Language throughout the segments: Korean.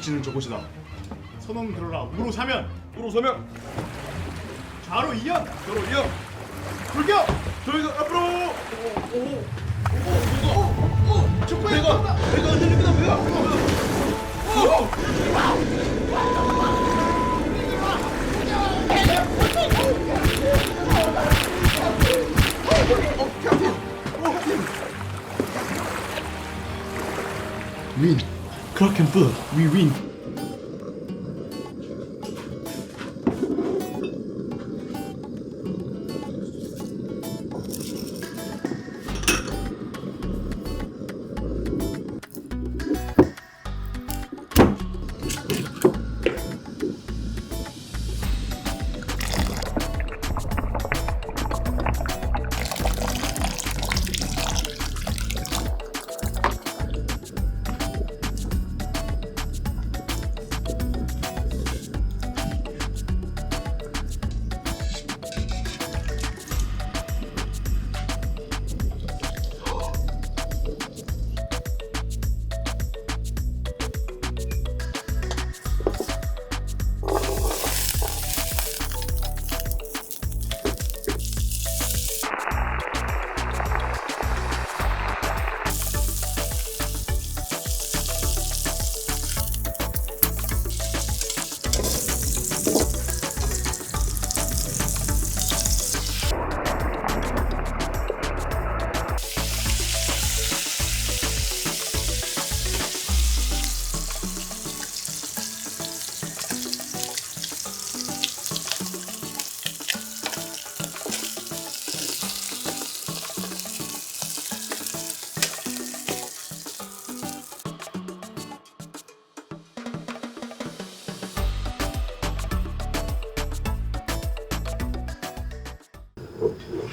자, 다무지치는 저곳이다. 선원 들어라. 우로 사면, 우로 서면 좌로 이연, 저로 이어 돌격. 저희가 앞으로 오오오오오오 축구해 배가 배가 흔들립니다 배가 윈. 크라켄 Glockenburg, we win.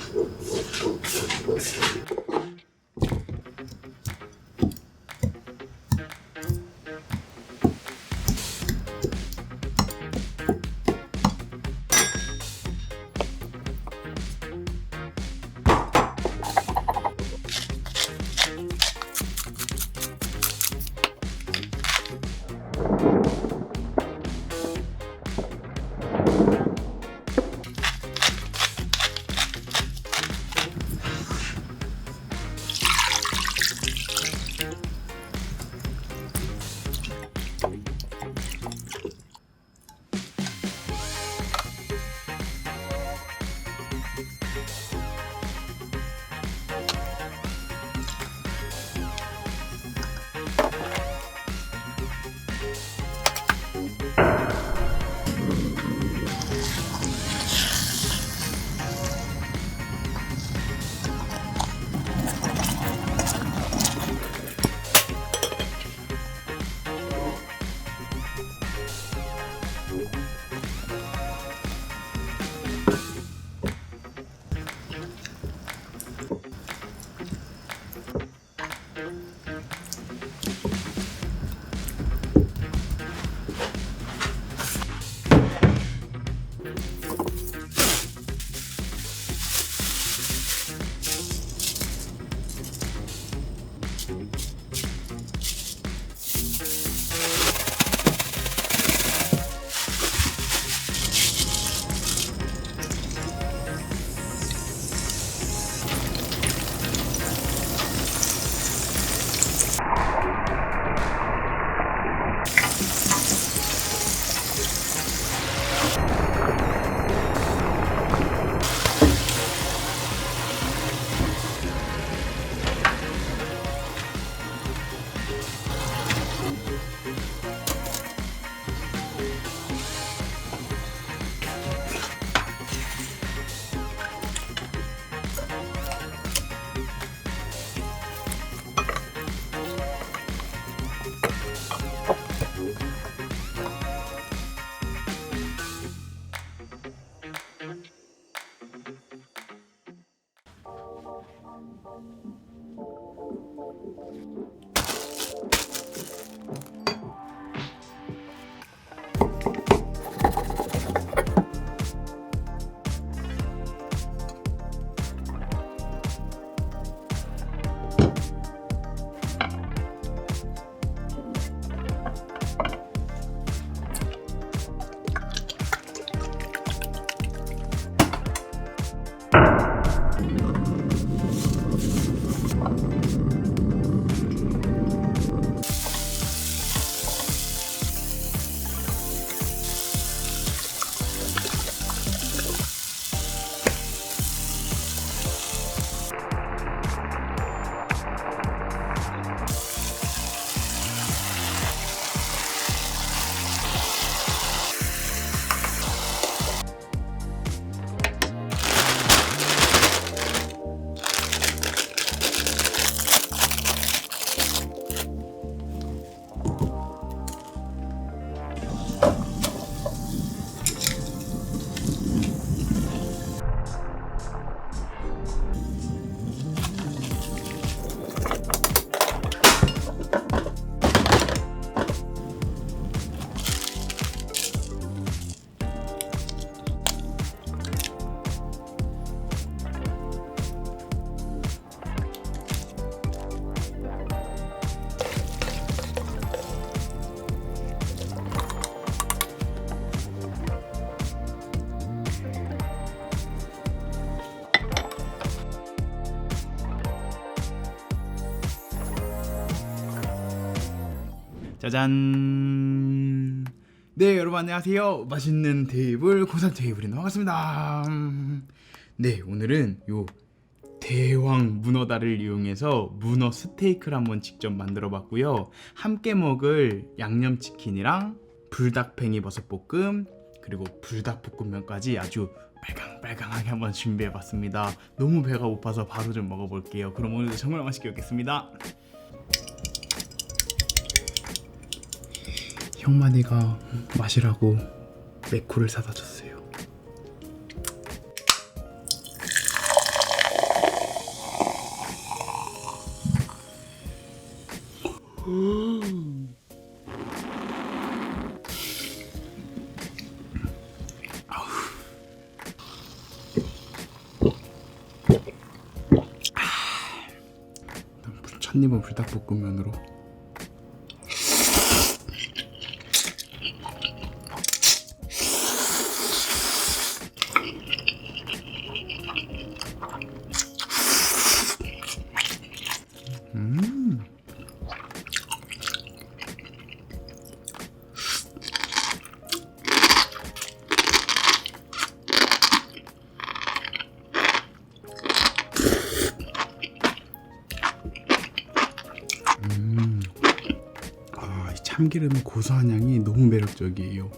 Thank you. 짜잔. 네, 여러분 안녕하세요. 맛있는 테이블 고산 테이블이 나왔습니다. 음, 네, 오늘은 요 대왕 문어다를 이용해서 문어 스테이크를 한번 직접 만들어 봤고요. 함께 먹을 양념치킨이랑 불닭팽이 버섯볶음 그리고 불닭볶음면까지 아주 빨강빨강하게 한번 준비해 봤습니다. 너무 배가 고파서 바로 좀 먹어볼게요. 그럼 오늘도 정말 맛있게 먹겠습니다. 형만이가 마시라고 맥코를 사다 줬어요. 첫 입은 불닭볶음면으로 참기름의 고소한 향이 너무 매력적이에요.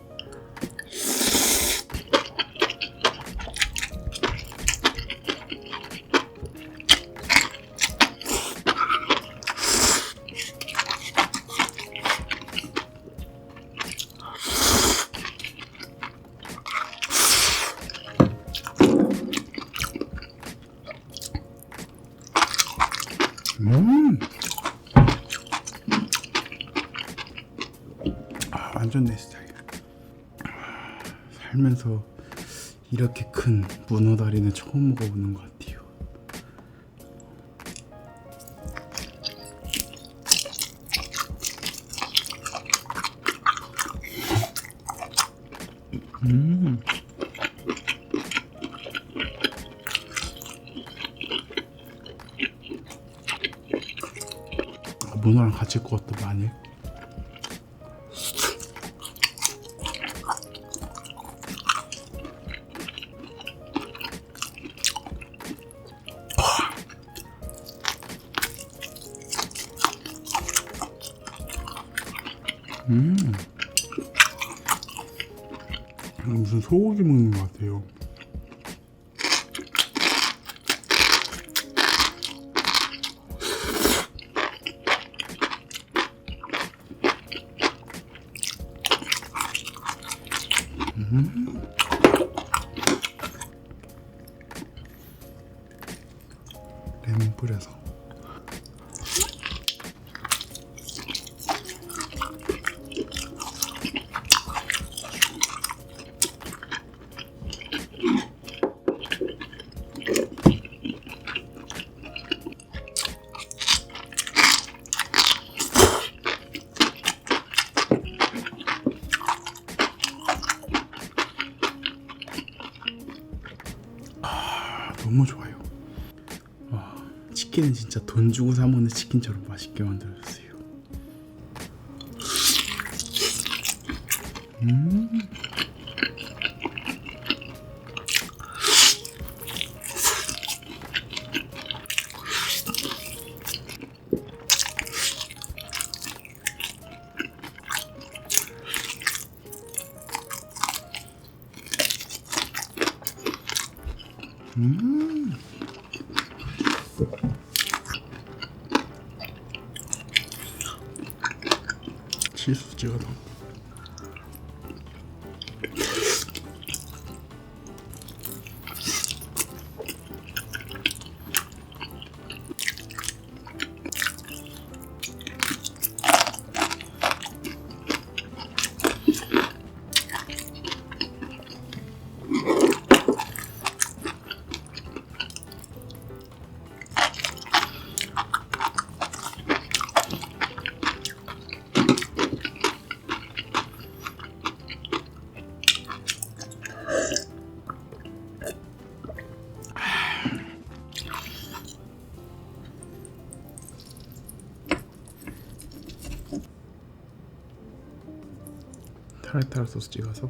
음. 완전 내 스타일. 아, 살면서 이렇게 큰 문어 다리는 처음 먹어보는 것 같아요. 음. 아, 문어랑 같이 구웠다 많이. 무슨 소고기 먹는 것 같아요. 레몬 뿌려서. 치킨은 진짜 돈 주고 사 먹는 치킨처럼 맛있게 만들어줬어요. 음. 치즈 타르타르 소스 찍어서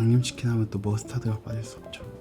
양념치킨 하면 또 머스타드가 빠질 수 없죠.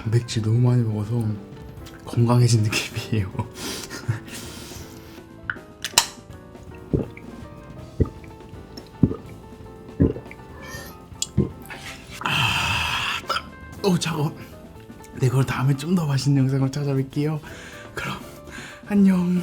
단백질 너무 많이 먹어서 건강해진 느낌이에요. 아, 어 차가. 네, 그걸 다음에 좀 더 맛있는 영상을 찾아뵐게요. 그럼 안녕.